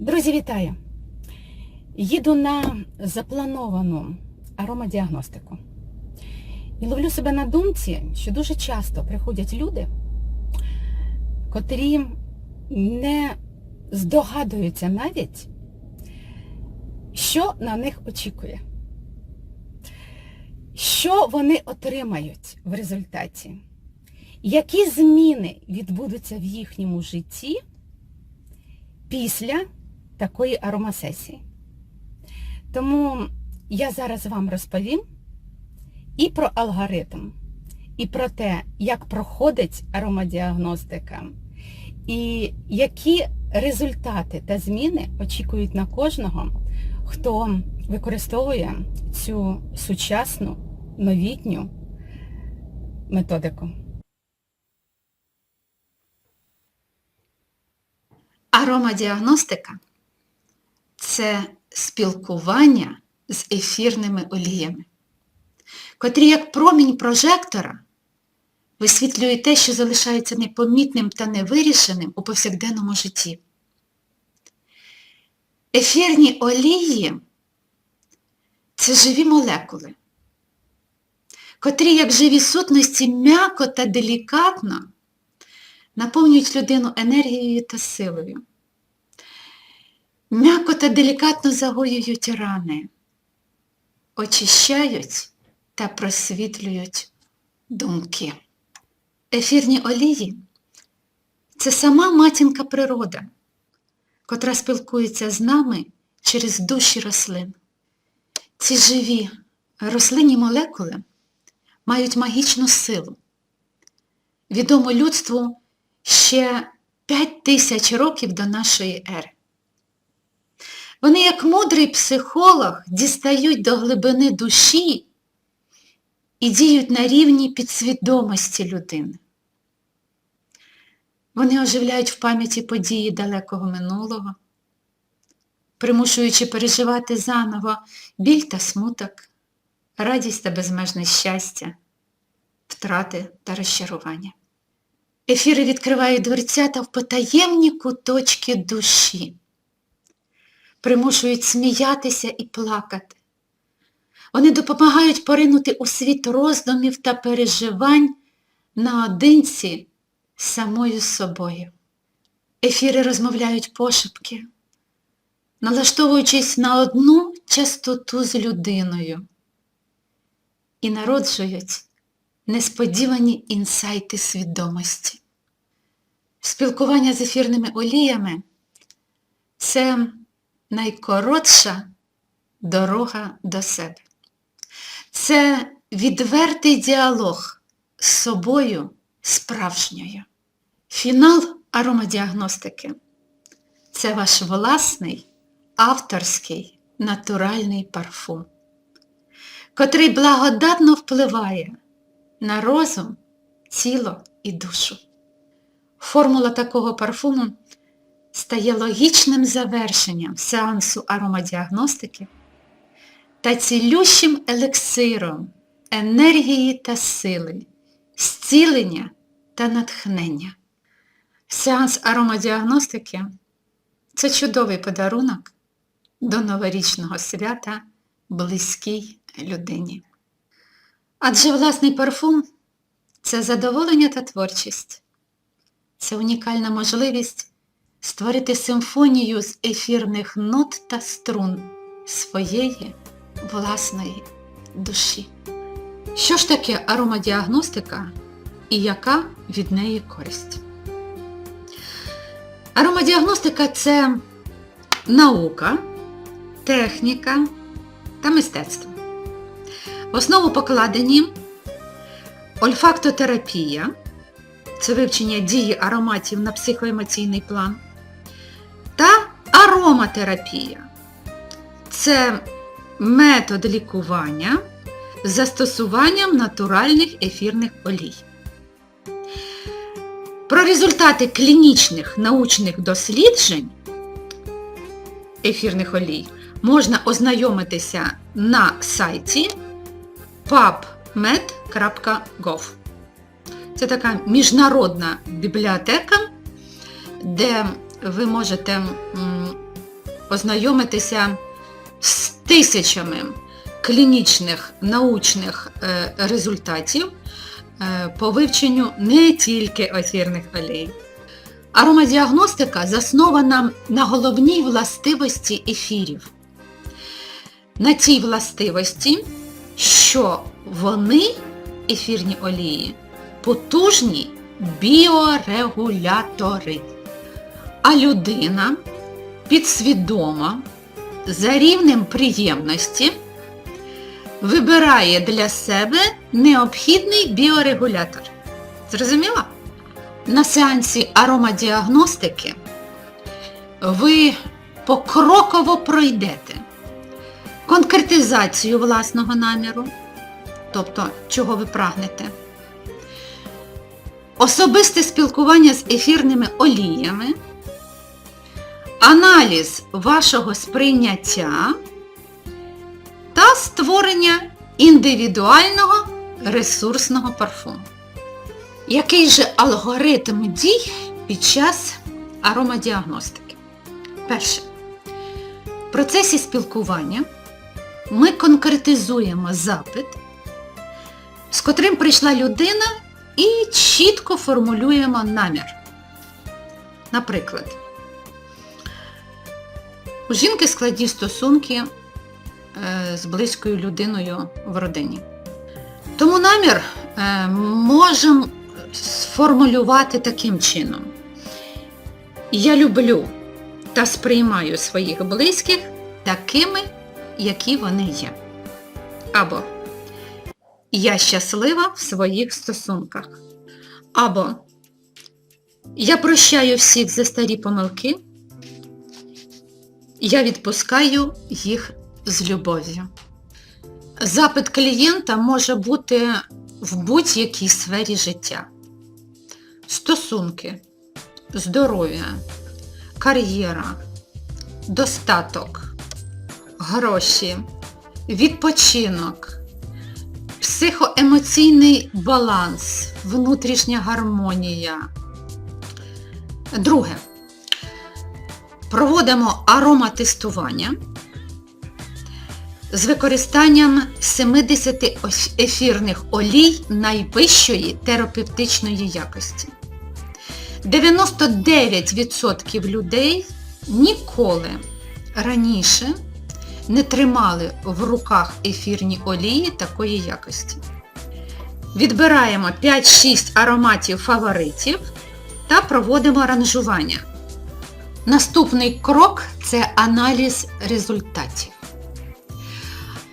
Друзі, вітаю! Їду на заплановану аромадіагностику. І ловлю себе на думці, що дуже часто приходять люди, котрі не здогадуються навіть, що на них очікує. Що вони отримають в результаті? Які зміни відбудуться в їхньому житті після такої аромасесії? Тому я зараз вам розповім і про алгоритм, і про те, як проходить аромадіагностика, і які результати та зміни очікують на кожного, хто використовує цю сучасну новітню методику. Аромадіагностика це спілкування з ефірними оліями, котрі, як промінь прожектора, висвітлюють те, що залишається непомітним та невирішеним у повсякденному житті. Ефірні олії це живі молекули, котрі, як живі сутності, м'яко та делікатно наповнюють людину енергією та силою. М'яко та делікатно загоюють рани, очищають та просвітлюють думки. Ефірні олії це сама матінка природа, котра спілкується з нами через душі рослин. Ці живі рослинні молекули мають магічну силу. Відомо людству ще 5 тисяч років до нашої ери. Вони, як мудрий психолог, дістають до глибини душі і діють на рівні підсвідомості людини. Вони оживляють в пам'яті події далекого минулого, примушуючи переживати заново біль та смуток, радість та безмежне щастя, втрати та розчарування. Ефіри відкривають дверцята в потаємні куточки душі, примушують сміятися і плакати. Вони допомагають поринути у світ роздумів та переживань наодинці з самою собою. Ефіри розмовляють пошепки, налаштовуючись на одну частоту з людиною і народжують несподівані інсайти свідомості. Спілкування з ефірними оліями це найкоротша дорога до себе. Це відвертий діалог з собою справжньою. Фінал аромадіагностики це ваш власний авторський натуральний парфум, котрий благодатно впливає на розум, тіло і душу. Формула такого парфуму стає логічним завершенням сеансу аромадіагностики та цілющим елексиром енергії та сили, зцілення та натхнення. Сеанс аромадіагностики це чудовий подарунок до новорічного свята близькій людині. Адже власний парфум це задоволення та творчість. Це унікальна можливість створити симфонію з ефірних нот та струн своєї власної душі. Що ж таке аромадіагностика і яка від неї користь? Аромадіагностика це наука, техніка та мистецтво. В основу покладені ольфактотерапія, це вивчення дії ароматів на психоемоційний план, та ароматерапія. Це метод лікування з застосуванням натуральних ефірних олій. Про результати клінічних научних досліджень ефірних олій можна ознайомитися на сайті pubmed.gov. Це така міжнародна бібліотека, де ви можете ознайомитися з тисячами клінічних научних е, результатів е, по вивченню не тільки ефірних олій. Аромадіагностика заснована на головній властивості ефірів. На цій властивості, що вони, ефірні олії, потужні біорегулятори. А людина підсвідомо за рівнем приємності вибирає для себе необхідний біорегулятор. Зрозуміла? На сеансі аромадіагностики ви покроково пройдете конкретизацію власного наміру, тобто чого ви прагнете, особисте спілкування з ефірними оліями, аналіз вашого сприйняття та створення індивідуального ресурсного парфуму. Який же алгоритм дій під час аромадіагностики? Перше. В процесі спілкування ми конкретизуємо запит, з котрим прийшла людина, і чітко формулюємо намір. Наприклад, у жінки складні стосунки е, з близькою людиною в родині. Тому намір е, можемо сформулювати таким чином. Я люблю та сприймаю своїх близьких такими, які вони є. Або Я щаслива в своїх стосунках. Або Я прощаю всіх за старі помилки. Я відпускаю їх з любов'ю. Запит клієнта може бути в будь-якій сфері життя. Стосунки, здоров'я, кар'єра, достаток, гроші, відпочинок, психоемоційний баланс, внутрішня гармонія. Друге. Проводимо ароматестування з використанням 70 ефірних олій найвищої терапевтичної якості. 99% людей ніколи раніше не тримали в руках ефірні олії такої якості. Відбираємо 5-6 ароматів фаворитів та проводимо аранжування. Наступний крок це аналіз результатів.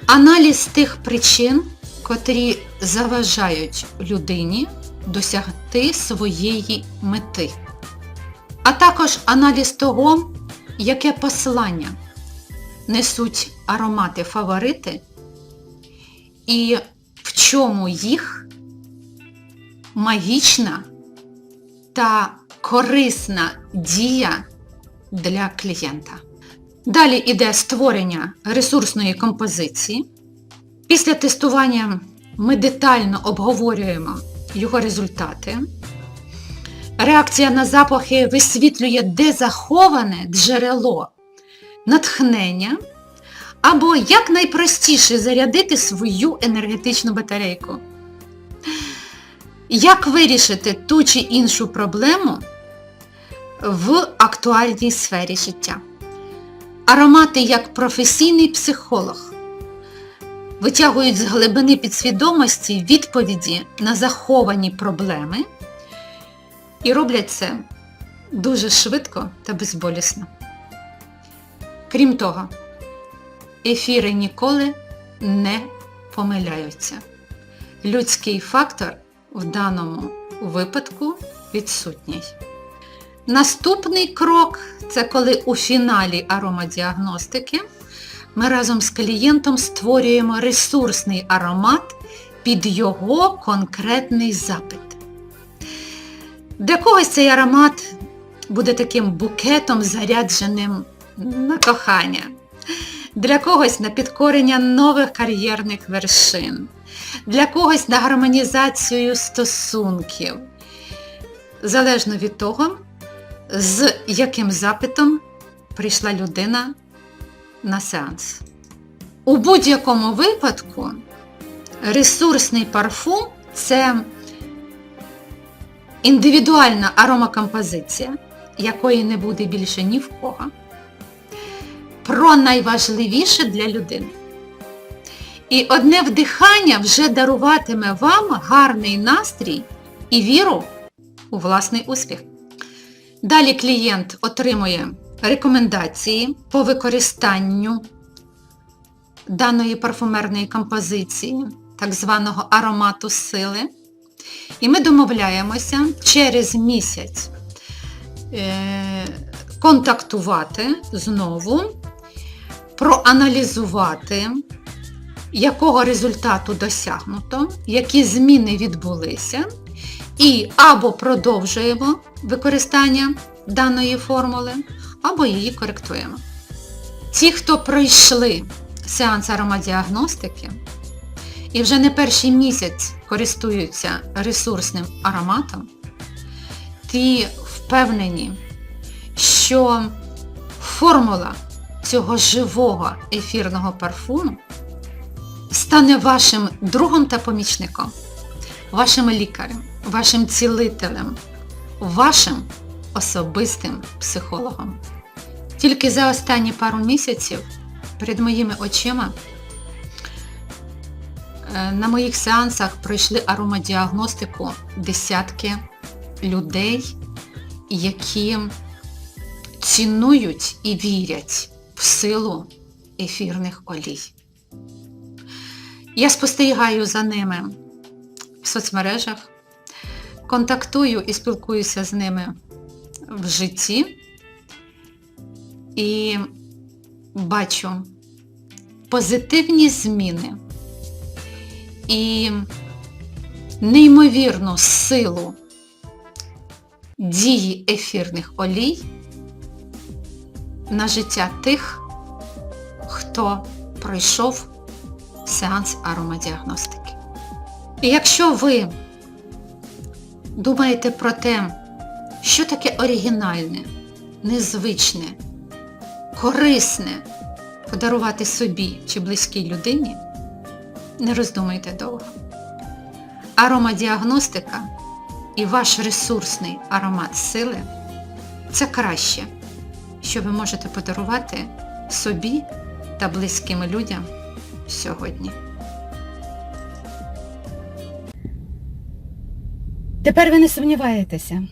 Аналіз тих причин, котрі заважають людині досягти своєї мети. А також аналіз того, яке послання несуть аромати фаворити і в чому їх магічна та корисна дія для клієнта. Далі йде створення ресурсної композиції. Після тестування ми детально обговорюємо його результати. Реакція на запахи висвітлює, де заховане джерело натхнення, або як найпростіше зарядити свою енергетичну батарейку. Як вирішити ту чи іншу проблему в актуальній сфері життя. Аромати як професійний психолог витягують з глибини підсвідомості відповіді на заховані проблеми і роблять це дуже швидко та безболісно. Крім того, ефіри ніколи не помиляються. Людський фактор в даному випадку відсутній. Наступний крок це коли у фіналі аромадіагностики ми разом з клієнтом створюємо ресурсний аромат під його конкретний запит. Для когось цей аромат буде таким букетом зарядженим на кохання, для когось на підкорення нових кар'єрних вершин, для когось на гармонізацію стосунків. Залежно від того, з яким запитом прийшла людина на сеанс. У будь-якому випадку ресурсний парфум це індивідуальна аромакомпозиція, якої не буде більше ні в кого. Про найважливіше для людини. І одне вдихання вже даруватиме вам гарний настрій і віру у власний успіх. Далі клієнт отримує рекомендації по використанню даної парфумерної композиції, так званого аромату сили. І ми домовляємося через місяць е, контактувати знову, проаналізувати, якого результату досягнуто, які зміни відбулися, і або продовжуємо використання даної формули, або її коректуємо. Ті, хто пройшли сеанс аромадіагностики і вже не перший місяць користуються ресурсним ароматом, ті впевнені, що формула цього живого ефірного парфуму стане вашим другом та помічником, вашим лікарем, вашим цілителем, вашим особистим психологом. Тільки за останні пару місяців перед моїми очима е, на моїх сеансах пройшли аромадіагностику десятки людей, які цінують і вірять в силу ефірних олій. Я спостерігаю за ними в соцмережах, контактую і спілкуюся з ними в житті і бачу позитивні зміни і неймовірну силу дії ефірних олій на життя тих, хто пройшов сеанс аромадіагностики. І якщо ви думаєте про те, що таке оригінальне, незвичне, корисне подарувати собі чи близькій людині, не роздумайте довго. Аромадіагностика і ваш ресурсний аромат сили це краще, що ви можете подарувати собі та близьким людям сьогодні. Тепер ви не сумніваєтеся,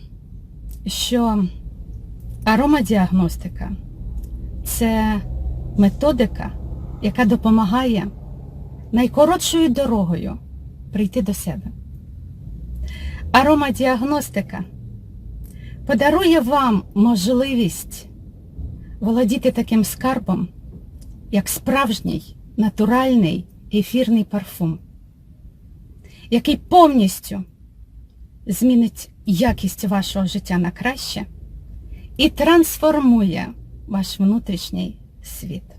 що аромадіагностика це методика, яка допомагає найкоротшою дорогою прийти до себе. Аромадіагностика подарує вам можливість володіти таким скарбом, як справжній натуральний ефірний парфум, який повністю змінить якість вашого життя на краще і трансформує ваш внутрішній світ.